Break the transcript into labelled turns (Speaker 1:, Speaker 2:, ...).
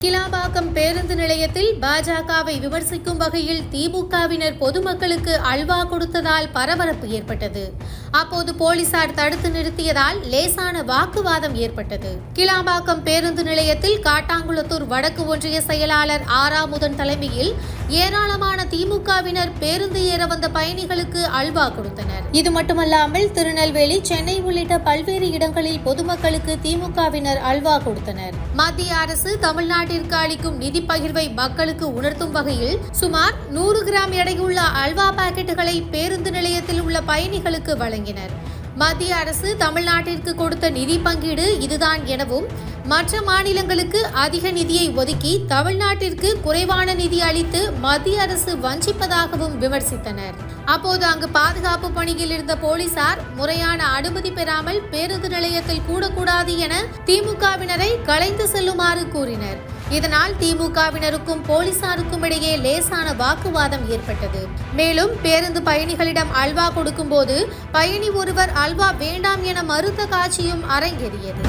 Speaker 1: கிலாபாக்கம் பேருந்து நிலையத்தில் பாஜகவை விமர்சிக்கும் வகையில் திமுகவினர் பொதுமக்களுக்கு அல்வா கொடுத்ததால் பரபரப்பு ஏற்பட்டது. அப்போது போலீசார் தடுத்து நிறுத்தியதால் லேசான வாக்குவாதம் ஏற்பட்டது. கிளாம்பாக்கம் பேருந்து நிலையத்தில் காட்டாங்குளத்தூர் வடக்கு ஒன்றிய செயலாளர் ஆறாமுதன் தலைமையில் ஏராளமான திமுகவினர் பேருந்து ஏற வந்த பயணிகளுக்கு அல்வா கொடுத்தனர். இது மட்டுமல்லாமல் திருநெல்வேலி சென்னை உள்ளிட்ட பல்வேறு இடங்களில் பொதுமக்களுக்கு திமுகவினர் அல்வா கொடுத்தனர். மத்திய அரசு தமிழ்நாட்டிற்கு அளிக்கும் நிதி பகிர்வு மக்களுக்கு உணர்த்தும் வகையில் சுமார் நூறு கிராம் எடையுள்ள அல்வா பாக்கெட்டுகளை பேருந்து நிலையத்தில் உள்ள பயணிகளுக்கு வழங்கினர். மத்திய அரசு தமிழ்நாட்டிற்கு கொடுத்த நிதி பங்கீடு இதுதான் எனவும் மற்ற மாநிலங்களுக்கு அதிக நிதியை ஒதுக்கி தமிழ்நாட்டிற்கு குறைவான நிதி அளித்து மத்திய அரசு வஞ்சிப்பதாகவும் விமர்சித்தனர். அப்போது அங்கு பாதுகாப்பு பணியில் இருந்த போலீசார் முறையான அனுமதி பெறாமல் பேருந்து நிலையத்தில் கூடக்கூடாது என திமுகவினரை கலைந்து செல்லுமாறு கூறினர். இதனால் திமுகவினருக்கும் போலீசாருக்கும் இடையே லேசான வாக்குவாதம் ஏற்பட்டது. மேலும் பேருந்து பயணிகளிடம் அல்வா கொடுக்கும்போது பயணி ஒருவர் அல்வா வேண்டாம் என மறுத்த காட்சியும் அரங்கேறியது.